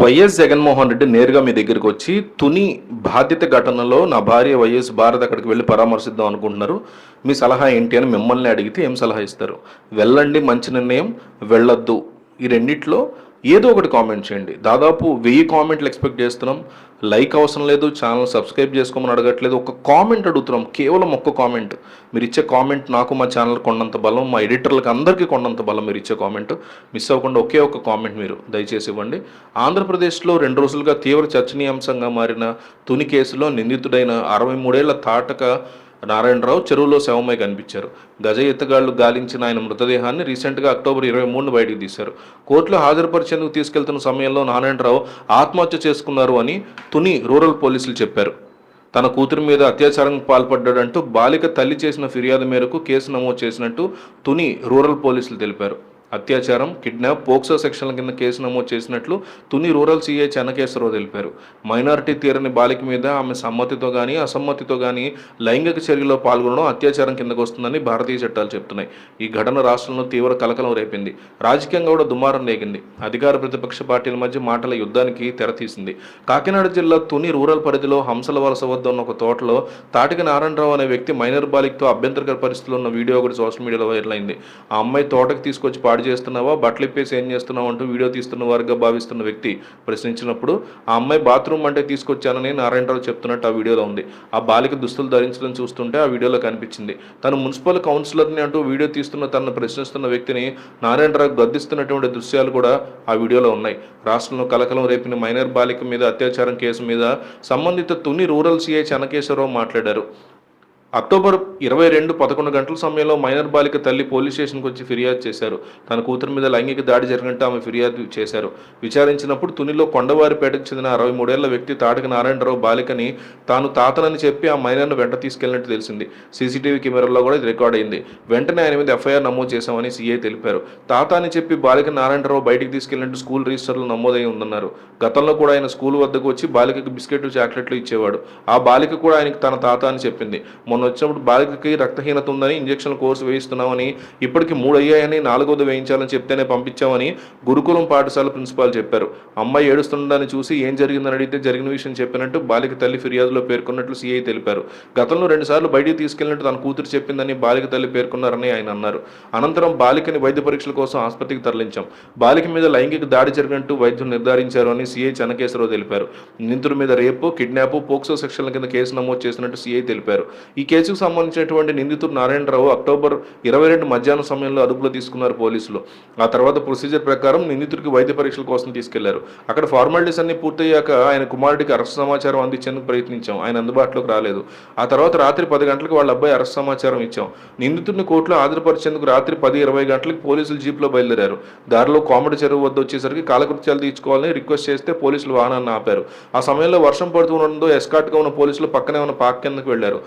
YS Jaganmohan Reddy నేరుగా మీ దగ్గరికి వచ్చి తుని బాధ్యత ఘటనలో నా భార్య వైఎస్ భారత్ అక్కడికి వెళ్ళి పరామర్శిద్దాం అనుకుంటున్నారు. మీ సలహా ఏంటి? అని మిమ్మల్ని అడిగితే ఏం సలహా ఇస్తారు? వెళ్ళండి మంచి నిర్ణయం. వెళ్ళొద్దు. ఈ రెండిట్లో ఏదో ఒకటి కామెంట్ చేయండి. దాదాపు వెయ్యి కామెంట్లు ఎక్స్పెక్ట్ చేస్తున్నాం. లైక్ అవసరం లేదు. ఛానల్ సబ్స్క్రైబ్ చేసుకోమని అడగట్లేదు. ఒక కామెంట్ అడుగుతున్నాం. కేవలం ఒక్క కామెంట్ మీరు ఇచ్చే కామెంట్ నాకు మా ఛానల్ కొండంత బలం మా ఎడిటర్లకు అందరికీ కొండంత బలం మీరు ఇచ్చే కామెంట్ మిస్ అవ్వకుండా ఒకే ఒక కామెంట్ మీరు దయచేసి ఇవ్వండి. ఆంధ్రప్రదేశ్లో రెండు రోజులుగా తీవ్ర చర్చనీయాంశంగా మారిన తుని కేసులో నిందితుడైన అరవై మూడేళ్ళ తాటక నారాయణరావు చెరువులో శవమై కనిపించారు. గజ ఎత్తుగాళ్ళు గాలించిన ఆయన మృతదేహాన్ని రీసెంట్గా అక్టోబర్ ఇరవై మూడున బయటికి తీశారు. కోర్టులో హాజరుపరిచేందుకు తీసుకెళ్తున్న సమయంలో నారాయణరావు ఆత్మహత్య చేసుకున్నారు అని తుని రూరల్ పోలీసులు చెప్పారు. తన కూతురి మీద అత్యాచారం పాల్పడ్డాడంటూ బాలిక తల్లి చేసిన ఫిర్యాదు మేరకు కేసు నమోదు చేసినట్టు తుని రూరల్ పోలీసులు తెలిపారు. అత్యాచారం కిడ్నాప్ పోక్సో సెక్షన్ల కింద కేసు నమోదు చేసినట్లు తుని రూరల్ సీఐ చెన్నకేశ్వరరావు తెలిపారు. మైనారిటీ తీరని బాలిక మీద ఆమె సమ్మతితో కానీ అసమ్మతితో కానీ లైంగిక చర్యలో పాల్గొనడం అత్యాచారం కిందకు వస్తుందని భారతీయ చట్టాలు చెప్తున్నాయి. ఈ ఘటన రాష్ట్రంలో తీవ్ర కలకలం రేపింది. రాజకీయంగా కూడా దుమారం రేగింది. అధికార ప్రతిపక్ష పార్టీల మధ్య మాటల యుద్ధానికి తెరతీసింది కాకినాడ జిల్లా తుని రూరల్ పరిధిలో హంసల వలస వద్ద ఉన్న ఒక తోటలో తాటిక నారాయణరావు అనే వ్యక్తి మైనర్ బాలికతో అభ్యంతరకర పరిస్థితుల్లో ఉన్న వీడియో ఒకటి సోషల్ మీడియాలో వైరల్ అయింది. ఆ అమ్మాయి తోటకి తీసుకొచ్చి పాడు చేస్తున్నావా బట్టలు ఇప్పేసి ఏం చేస్తున్నావు అంటూ వీడియో తీస్తున్న వారుగా భావిస్తున్న వ్యక్తి ప్రశ్నించినప్పుడు ఆ అమ్మాయి బాత్రూమ్ అంటే తీసుకొచ్చానని నారాయణరావు చెప్తున్నట్టు ఆ వీడియోలో ఉంది. ఆ బాలిక దుస్తులు ధరించడం చూస్తుంటే ఆ వీడియోలో కనిపించింది. తను మున్సిపల్ కౌన్సిలర్ని అంటూ వీడియో తీస్తున్న తనను ప్రశ్నిస్తున్న వ్యక్తిని నారాయణరావు గద్దిస్తున్నటువంటి దృశ్యాలు కూడా ఆ వీడియోలో ఉన్నాయి. రాష్ట్రంలో కలకలం రేపిన మైనర్ బాలిక మీద అత్యాచారం కేసు మీద సంబంధిత తుని రూరల్ సీఐ చెన్నకేశ్వరరావు మాట్లాడారు. అక్టోబర్ ఇరవై రెండు పదకొండు గంటల సమయంలో మైనర్ బాలిక తల్లి పోలీస్ స్టేషన్కి వచ్చి ఫిర్యాదు చేశారు. తన కూతురు మీద లైంగిక దాడి జరిగినట్టు ఆమె ఫిర్యాదు చేశారు. విచారించినప్పుడు తునిలో కొండవారిపేటకు చెందిన అరవై మూడేళ్ళ వ్యక్తి తాటక నారాయణరావు బాలికని తాను తాతనని చెప్పి ఆ మైనర్ను వెంట తీసుకెళ్ళినట్టు తెలిసింది. సీసీటీవీ కెమెరాల్లో కూడా ఇది రికార్డ్ అయింది. వెంటనే ఆయన మీద ఎఫ్ఐఆర్ నమోదు చేశామని సీఐ తెలిపారు. తాత అని చెప్పి బాలిక నారాయణరావు బయటికి తీసుకెళ్ళినట్టు స్కూల్ రిజిస్టర్లో నమోదై ఉందన్నారు. గతంలో కూడా ఆయన స్కూల్ వద్దకు వచ్చి బాలికకు బిస్కెట్లు చాక్లెట్లు ఇచ్చేవాడు. ఆ బాలిక కూడా ఆయనకు తన తాత అని చెప్పింది. మొన్న వచ్చినప్పుడు బాలికకి రక్తహీనత ఉందని ఇంజక్షన్ కోర్సు వేయిస్తున్నామని ఇప్పటికి మూడు అయ్యాయని నాలుగోది వేయించాలని చెప్తేనే పంపించామని గురుకులం పాఠశాల ప్రిన్సిపాల్ చెప్పారు. అమ్మాయి ఏడుస్తుండని చూసి ఏం జరిగిందని అడిగితే జరిగిన విషయం చెప్పినట్టు బాలిక తల్లి ఫిర్యాదులో పేర్కొన్నట్లు సీఐ తెలిపారు. గతంలో రెండుసార్లు బయటికి తీసుకెళ్ళినట్టు తన కూతురు చెప్పిందని బాలిక తల్లి పేర్కొన్నారని ఆయన అన్నారు. అనంతరం బాలికని వైద్య పరీక్షల కోసం ఆసుపత్రికి తరలించాం. బాలిక మీద లైంగిక దాడి జరిగినట్టు వైద్యులు నిర్ధారించారు అని సీఐ చెన్నకేశ్వరరావు తెలిపారు. నిందితుడి మీద రేపు కిడ్నాప్ పోక్సో సెక్షన్ల కింద కేసు నమోదు చేసినట్టు సీఐ తెలిపారు. ఈ కేసుకు సంబంధించినటువంటి నిందితుడు నారాయణరావు అక్టోబర్ ఇరవై రెండు మధ్యాహ్నం సమయంలో అదుపులో తీసుకున్నారు పోలీసులు. ఆ తర్వాత ప్రొసీజర్ ప్రకారం నిందితుడికి వైద్య పరీక్షల కోసం తీసుకెళ్ళారు. అక్కడ ఫార్మాలిటీస్ అన్ని పూర్తయ్యాక ఆయన కుమారుడికి అరెస్ట్ సమాచారం అందించేందుకు ప్రయత్నించాం. ఆయన అందుబాటులోకి రాలేదు. ఆ తర్వాత రాత్రి పది గంటలకు వాళ్ళ అబ్బాయి అరెస్ట్ సమాచారం ఇచ్చాం. నిందితుడిని కోర్టులో హాజరుపరిచేందుకు రాత్రి పది ఇరవై గంటలకు పోలీసులు జీప్లో బయలుదేరారు. దారిలో కోమటి చెరువు వద్ద వచ్చేసరికి కాలకృత్యాలు తీర్చుకోవాలని రిక్వెస్ట్ చేస్తే పోలీసులు వాహనాన్ని ఆపారు. ఆ సమయంలో వర్షం పడుతుండడంతో ఎస్కాట్గా ఉన్న పోలీసులు పక్కనే ఉన్న పాక్ కిందకు వెళ్ళారు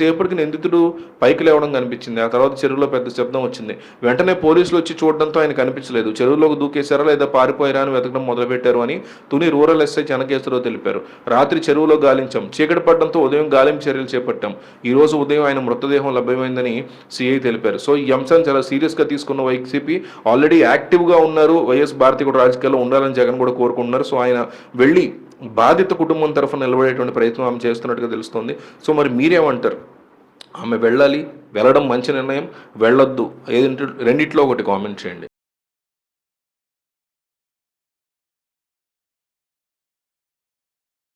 కొద్దిసేపటికి నిందితుడు పైకి లేవడం కనిపించింది. ఆ తర్వాత చెరువులో పెద్ద శబ్దం వచ్చింది. వెంటనే పోలీసులు వచ్చి చూడడంతో ఆయన కనిపించలేదు. చెరువులోకి దూకేశారా లేదా పారిపోయారా అని వెతకడం మొదలుపెట్టారు అని తుని రూరల్ ఎస్ఐ చెనకేశ్వరరావు తెలిపారు. రాత్రి చెరువులో గాలించాం. చీకటి పడడంతో ఉదయం గాలింపు చర్యలు చేపట్టాం. ఈ రోజు ఉదయం ఆయన మృతదేహం లభ్యమైందని సిఐ తెలిపారు. సో ఈ అంశాన్ని చాలా సీరియస్గా తీసుకున్న వైసీపీ ఆల్రెడీ యాక్టివ్గా ఉన్నారు. వైఎస్ భారతి కూడా రాజకీయాల్లో ఉండాలని జగన్ కూడా కోరుకుంటున్నారు. సో ఆయన వెళ్ళి బాధిత కుటుంబం తరఫున నిలబడేటువంటి ప్రయత్నం ఆమె చేస్తున్నట్టుగా తెలుస్తుంది. సో మరి మీరేమంటారు? ఆమె వెళ్ళాలి వెళ్ళడం మంచి నిర్ణయం వెళ్ళొద్దు. ఏదంటే రెండిట్లో ఒకటి కామెంట్ చేయండి.